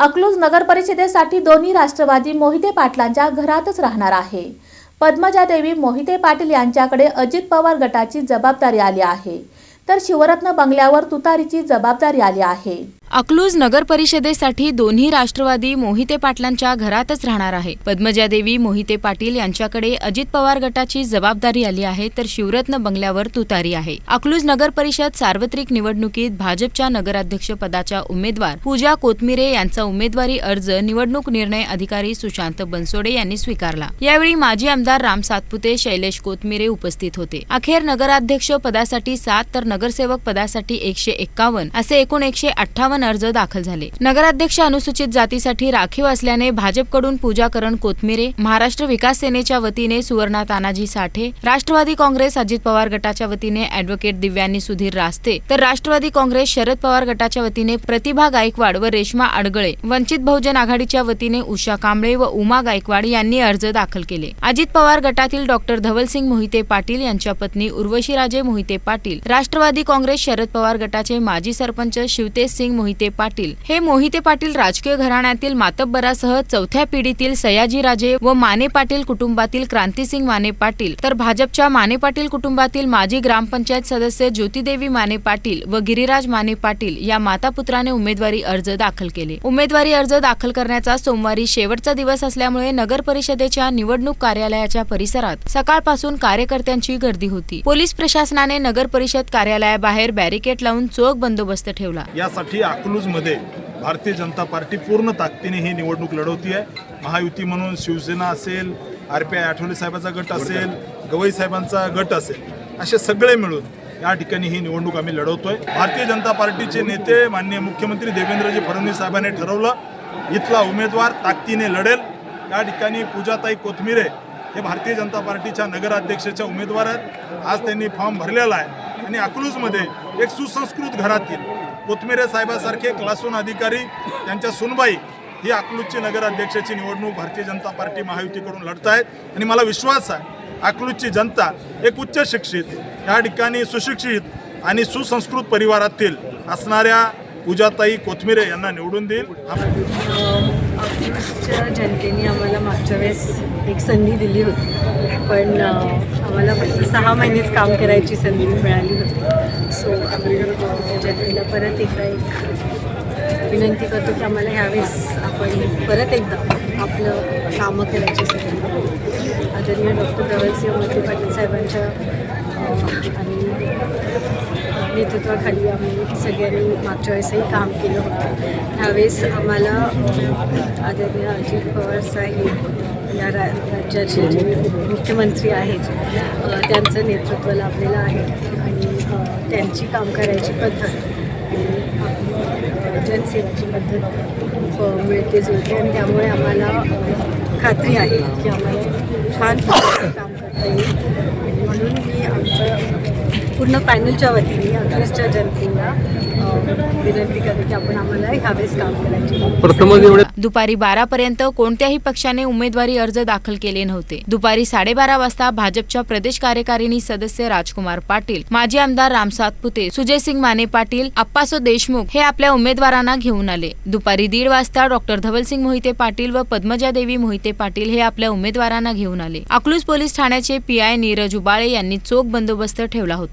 अकलूज नगर परिषदेसाठी दोन्ही राष्ट्रवादी मोहिते पाटलांच्या घरातच राहणार आहे. पद्मजादेवी मोहिते पाटील यांच्याकडे अजित पवार गटाची जबाबदारी आली आहे. तर शिवरत्न बंगल्यावर तुतारीची जबाबदारी आली आहे. अकलूज नगर परिषदेसाठी दोन्ही राष्ट्रवादी मोहिते पाटलांच्या घरातच राहणार आहे. पद्मजादेवी मोहिते पाटील यांच्याकडे अजित पवार गटाची जबाबदारी आली आहे तर शिवरत्न बंगल्यावर तुतारी आहे. अकलूज नगर परिषद सार्वत्रिक निवडणुकीत भाजपच्या नगराध्यक्ष पदाच्या उमेदवार पूजा कोतमिरे यांचा उमेदवारी अर्ज निवडणूक निर्णय अधिकारी सुशांत बनसोडे यांनी स्वीकारला. यावेळी माजी आमदार राम सातपुते शैलेश कोतमिरे उपस्थित होते. अखेर नगराध्यक्ष पदासाठी सात तर नगरसेवक पदासाठी एकशे एक्कावन्न असे एकूण एकशे अठ्ठावन्न अर्ज दाखल झाले. नगराध्यक्ष अनुसूचित जातीसाठी राखीव असल्याने भाजपकडून पूजा करण कोथमिरे महाराष्ट्र विकास सेनेच्या वतीने सुवर्णा तानाजी साठे राष्ट्रवादी काँग्रेस अजित पवार गटाच्या वतीने अॅडव्होकेट दिव्यांनी सुधीर रास्ते तर राष्ट्रवादी काँग्रेस शरद पवार गटाच्या वतीने प्रतिभा गायकवाड व रेश्मा अडगळे वंचित बहुजन आघाडीच्या वतीने उषा कांबळे व उमा गायकवाड यांनी अर्ज दाखल केले. अजित पवार गटातील डॉक्टर धवलसिंग मोहिते पाटील यांच्या पत्नी उर्वशीराजे मोहिते पाटील राष्ट्रवादी काँग्रेस शरद पवार गटाचे माजी सरपंच शिवतेज सिंग मोहिते पाटील. हे मोहिते पाटील राजकीय घराण्यातील मातब्बरासह चौथ्या पिढीतील सयाजीराजे व माने पाटील कुटुंबातील क्रांतीसिंग माने पाटील. तर भाजपच्या माने पाटील कुटुंबातील माजी ग्रामपंचायत सदस्य ज्योतिदेवी माने पाटील व गिरिराज माने पाटील या मातापुत्राने उमेदवारी अर्ज दाखल केले. उमेदवारी अर्ज दाखल करण्याचा सोमवारी शेवटचा दिवस असल्यामुळे नगर परिषदेच्या निवडणूक कार्यालयाच्या परिसरात सकाळपासून कार्यकर्त्यांची गर्दी होती. पोलीस प्रशासनाने नगर परिषद कार्यालयाबाहेर बॅरिकेड लावून चोख बंदोबस्त ठेवला. यासाठी अकलूजमध्ये भारतीय जनता पार्टी पूर्ण ताकदीने ही निवडणूक लढवती आहे महायुती म्हणून शिवसेना असेल आर पी आय आठवले साहेबांचा गट असेल गवई साहेबांचा गट असेल असे सगळे मिळून या ठिकाणी ही निवडणूक आम्ही लढवतोय. भारतीय जनता पार्टीचे नेते माननीय मुख्यमंत्री देवेंद्रजी फडणवीस साहेबांनी ठरवलं इथला उमेदवार ताकदीने लढेल. या ठिकाणी पूजाताई कोथमिरे हे भारतीय जनता पार्टीच्या नगराध्यक्षाच्या उमेदवार आहेत. आज त्यांनी फॉर्म भरलेला आहे आणि अकलूजमध्ये एक सुसंस्कृत घरातील कोथमिरे साहेबासारखे क्लासून अधिकारी त्यांच्या सुनबाई ही अकलूजची नगराध्यक्षाची निवडणूक भारतीय जनता पार्टी महायुतीकडून लढत आहेत. आणि मला विश्वास आहे अकलूजची जनता एक उच्च शिक्षित या ठिकाणी सुशिक्षित आणि सुसंस्कृत परिवारातील असणाऱ्या पूजाताई कोथमिरे यांना निवडून देईल. ऑफिसच्या जनतेने आम्हाला मागच्या वेळेस एक संधी दिली होती. पण आम्हाला फक्त सहा महिनेच काम करायची संधी मिळाली होती. सो आम्ही परत एकदा एक विनंती करतो की आम्हाला ह्यावेळेस आपण परत एकदा आपलं कामं करायची संधी आदरणीय डॉक्टर प्रवलसिंह मोठे पाटील साहेबांच्या आणि नेतृत्वाखाली आम्ही सगळ्यांनी मागच्या वेळेसही काम केलं होतं. ह्यावेळेस आम्हाला आदरणीय अजित पवार साहेब या रा राज्याचे जे मुख्यमंत्री आहेत त्यांचं नेतृत्व लाभलेलं आहे. आणि त्यांची काम करायची पद्धत जनसेवाची पद्धत मिळते जुळते आणि त्यामुळे आम्हाला खात्री आहे की आम्हाला छान काम करता येईल. म्हणून मी आमचं पूर्ण पॅनलच्या वतीने अकलूजच्या जनतेला विनंती करते की आपण आम्हाला ह्यावेळेस काम करायचे दुपारी बारा पर्यंत कोणत्याही पक्षाने उमेदवारी अर्ज दाखल केले नव्हते. दुपारी साडेबारा वाजता भाजपच्या प्रदेश कार्यकारिणी सदस्य राजकुमार पाटील माजी आमदार राम सातपुते सुजयसिंग माने पाटील अप्पासो देशमुख हे आपल्या उमेदवारांना घेऊन आले. दुपारी दीड वाजता डॉक्टर धवलसिंग मोहिते पाटील व पद्मजा देवी मोहिते पाटील हे आपल्या उमेदवारांना घेऊन आले. अकलूज पोलीस ठाण्याचे पीआय नीरज उबाळे यांनी चोख बंदोबस्त ठेवला होता.